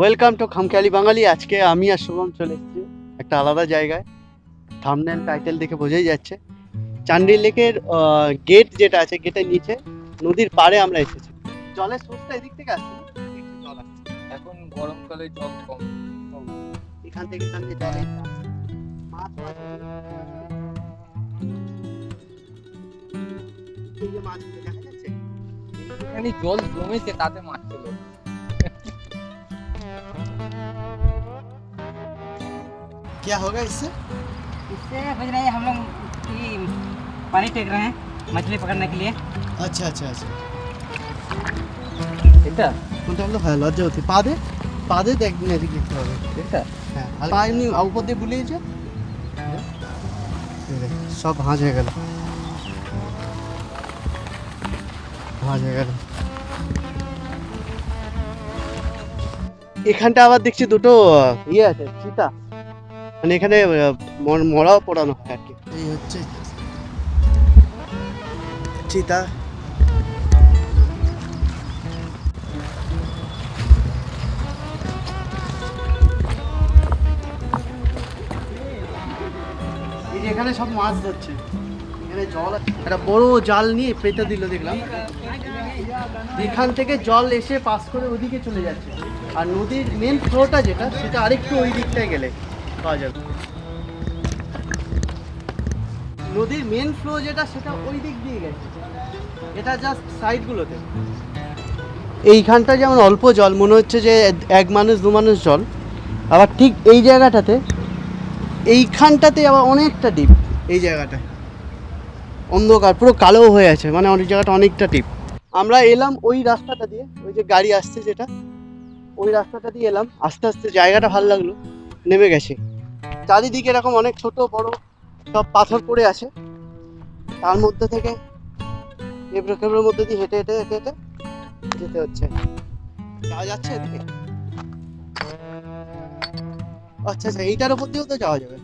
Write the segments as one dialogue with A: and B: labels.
A: Welcome to খামখেয়ালি বাঙালি আজকে আমি আর শুভম চলে এসেছি একটা আলাদা জায়গায়। থামনেল টাইটেল দেখে বোঝাই যাচ্ছে। চান্ডি লেকের গেট যেটা আছে গেটের নিচে নদীর পাড়ে আমরা এসেছি। জলের সোর্সটা এদিক থেকে আসছে। জল আসছে।
B: এখন গরমকালে জল কম।
A: এখান থেকে এখান থেকে জল মাছ মাছ। দেখা যাচ্ছে?
B: এখানে জল জমেছে তাতে মাছ ছিল
A: क्या होगा इससे
C: इससे सोच रहे हैं हम लोग कि पानी टेक रहे हैं मछली पकड़ने के लिए
A: আচ্ছা আচ্ছা আচ্ছা
B: এটা
A: কোনটা হলো হ্যাঁ লজ্জাবতী পা দে পা দে দেখ না এদিকে দেখতে হবে
B: এটা
A: হ্যাঁ আর পা এমনি উপর দিয়ে বুলিয়েছে এই দেখ, সব ভাঁজ হয়ে গেল ভাঁজ হয়ে গেল এখানটা আবার দেখছি দুটো আহ, ইয়ে আছে চিতা মানে এখানে মরাও পড়ানো হয় আর কি। এই হচ্ছে চিতা। এখানে সব মাছ ধরছে। এখানে জল একটা বড় জাল নিয়ে পেতে দিল দেখলাম। এখান থেকে জল এসে পাস করে ওদিকে চলে যাচ্ছে। আর নদীর মেন ফ্লোটা যেটা, সেটা আরেকটু ওই দিকটায় গেলে। পাওয়া যাবে। নদীর মেন ফ্লো যেটা, সেটা ওই দিক দিয়ে গেছে। এটা জাস্ট সাইডগুলোতে এইখানটা যেমন অল্প জল, মনে হচ্ছে যে এক মানুষ, দু মানুষ জল, আবার ঠিক এই জায়গাটাতে, এইখানটাতে আবার অনেকটা ডিপ এই জায়গাটায় অন্ধকার, পুরো কালো হয়ে আছে মানে অনেক জায়গাটা অনেকটা ডিপ আমরা এলাম ওই রাস্তাটা দিয়ে, ওই যে গাড়ি আসছে যেটা, ওই রাস্তাটা দিয়ে এলাম। আস্তে আস্তে জায়গাটা ভালো লাগল, নেমে গেছে। চারিদিকে এরকম অনেক ছোট, বড় সব পাথর পড়ে আছে। তার মধ্যে থেকে এবড়ো খেবড়োর মধ্যে দিয়ে হেঁটে হেঁটে হেঁটে হেঁটে যেতে হচ্ছে। যাওয়া যাচ্ছে এদিকে? আচ্ছা আচ্ছা এইটার উপর দিয়েও তো যাওয়া যাবে।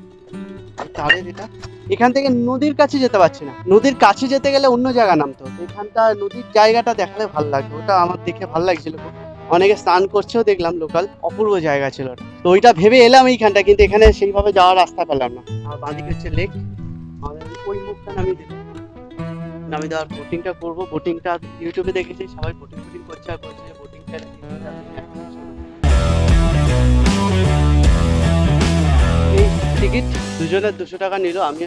A: তারের এটা। এখান থেকে নদীর কাছে যেতে পারছি না। নদীর কাছে যেতে গেলে অন্য জায়গা নামতো এখানটা নদীর জায়গাটা দেখালে ভালো লাগবে। ওটা আমার দেখে ভালো লাগছিল অনেকে স্নান করছেও দেখলাম লোকাল। অপূর্ব জায়গা ছিল ওটা। তো ওইটা ভেবে এলাম এইখানটা কিন্তু এখানে সেইভাবে যাওয়ার রাস্তা পেলাম না। আর বাঁদিকে হচ্ছে লেক আমাদের ওই মুখটা নামিয়ে দিল দেওয়ার বোটিংটা করব। বোটিংটা ইউটিউবে দেখেছি, সবাই বোটিং ফোটিং করছে আর বলছে বোটিংটা টিকিট দুজনের দুশো টাকা নিল, আমি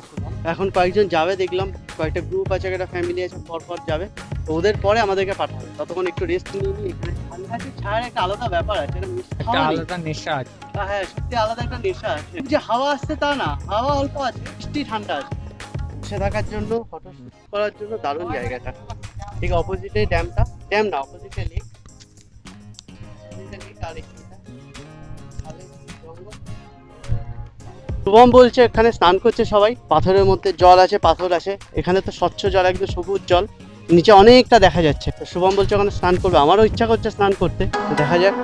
A: এখন কয়েকজন যাবে, দেখলাম কয়েকটা গ্রুপ আছে, একটা ফ্যামিলি আছে পর পর যাবে। তো ওদের পরে আমাদেরকে পাঠাবে ততক্ষণ একটু রেস্ট নিয়ে নিই এখানে ঠান্ডা আছে ছাড় একটা আলাদা ব্যাপার আছে
B: একটা আলাদা নেশা আছে।
A: হ্যাঁ সত্যি আলাদা একটা নেশা আছে। যে হাওয়া আসছে তা না হাওয়া অল্প আছে মিষ্টি ঠান্ডা আছে। বসে থাকার জন্য ফটো শুট করার জন্য দারুণ জায়গাটা। ঠিক অপোজিটে ড্যামটা ড্যাম না অপোজিটে লেক শুভম বলছে এখানে স্নান করছে সবাই। পাথরের মধ্যে জল আছে পাথর আছে। এখানে তো স্বচ্ছ জল একদম সবুজ জল। নিচে অনেকটা দেখা যাচ্ছে। শুভম বলছে, ওখানে স্নান করবে। আমারও ইচ্ছা করছে স্নান করতে। দেখা যাক।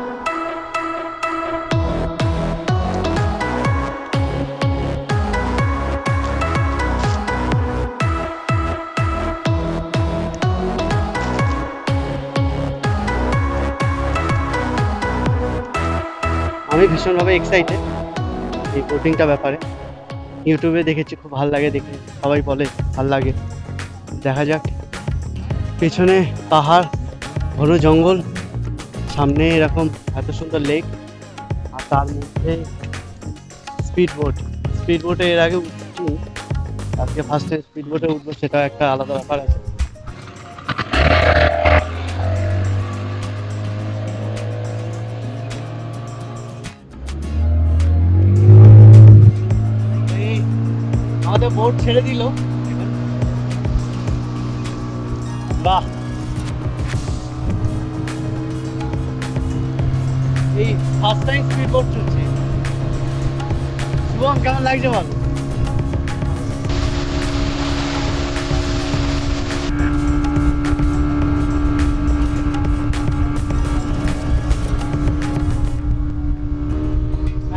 A: আমি ভীষণভাবে এক্সাইটেড এই বোটিংটা ব্যাপারে। ইউটিউবে দেখেছি, খুব ভালো লাগে দেখে। সবাই বলে, ভালো লাগে। দেখা যাক। পেছনে পাহাড় ঘন জঙ্গল, সামনে এরকম এত সুন্দর লেক আর তার মধ্যে স্পিড বোট স্পিড বোটে এর আগে উঠছি, আজকে ফার্স্টে স্পিড বোটে উঠবো সেটা একটা আলাদা ব্যাপার আছে। আমাদের বোট ছেড়ে দিল। বাহ এই ফার্স্ট টাইম স্পিড বোট চলছে শুভম কেমন লাগছে বল?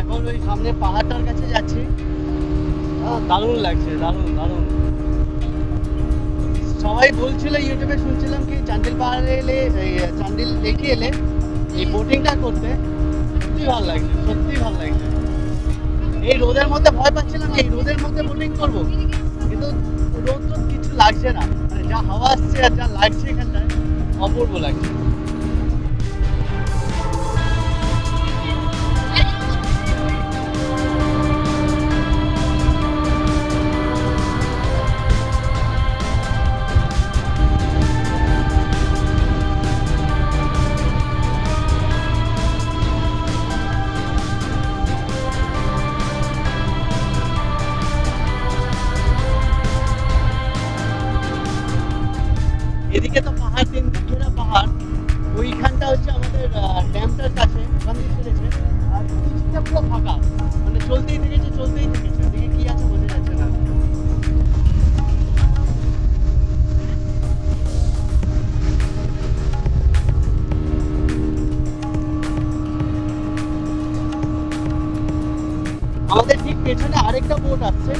A: এখন ওই সামনে পাহাড়টার কাছে যাচ্ছি। দারুণ লাগছে, দারুণ দারুণ। সবাই বলছিল ইউটিউবে, শুনছিলাম কি চান্দিল পাহাড়ে এলে চান্দিল দেখে এলে এই বোটিংটা করতে সত্যি ভালো লাগছে সত্যি ভালো লাগছে। এই রোদের মধ্যে ভয় পাচ্ছিলাম, এই রোদের মধ্যে বোটিং করব। কিন্তু রোদ তো কিছু লাগছে না মানে যা হাওয়া আসছে আর যা লাগছে এখানটায়, অপূর্ব লাগছে। এদিকে তো পাহাড়, তিন ঘেরা পাহাড়। ওইখানটা হচ্ছে আমাদের ড্যামটার কাছে ওখান ছেড়েছে আর কিছুটা পুরো ফাঁকা। মানে চলতেই থেকেছে চলতেই কি আছে বোঝা যাচ্ছে না। আমাদের ঠিক পেছনে আরেকটা বোট আসছে।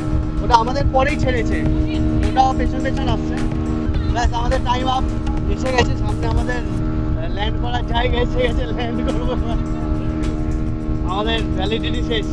A: ওটা আমাদের পরেই ছেড়েছে। ওটাও পেছন পেছন আসছে। ব্যাস আমাদের টাইম আপ এসে গেছে, সামনে আমাদের ল্যান্ড করার জায়গা এসে গেছে ল্যান্ড করব আমাদের ভ্যালিডিটি শেষ।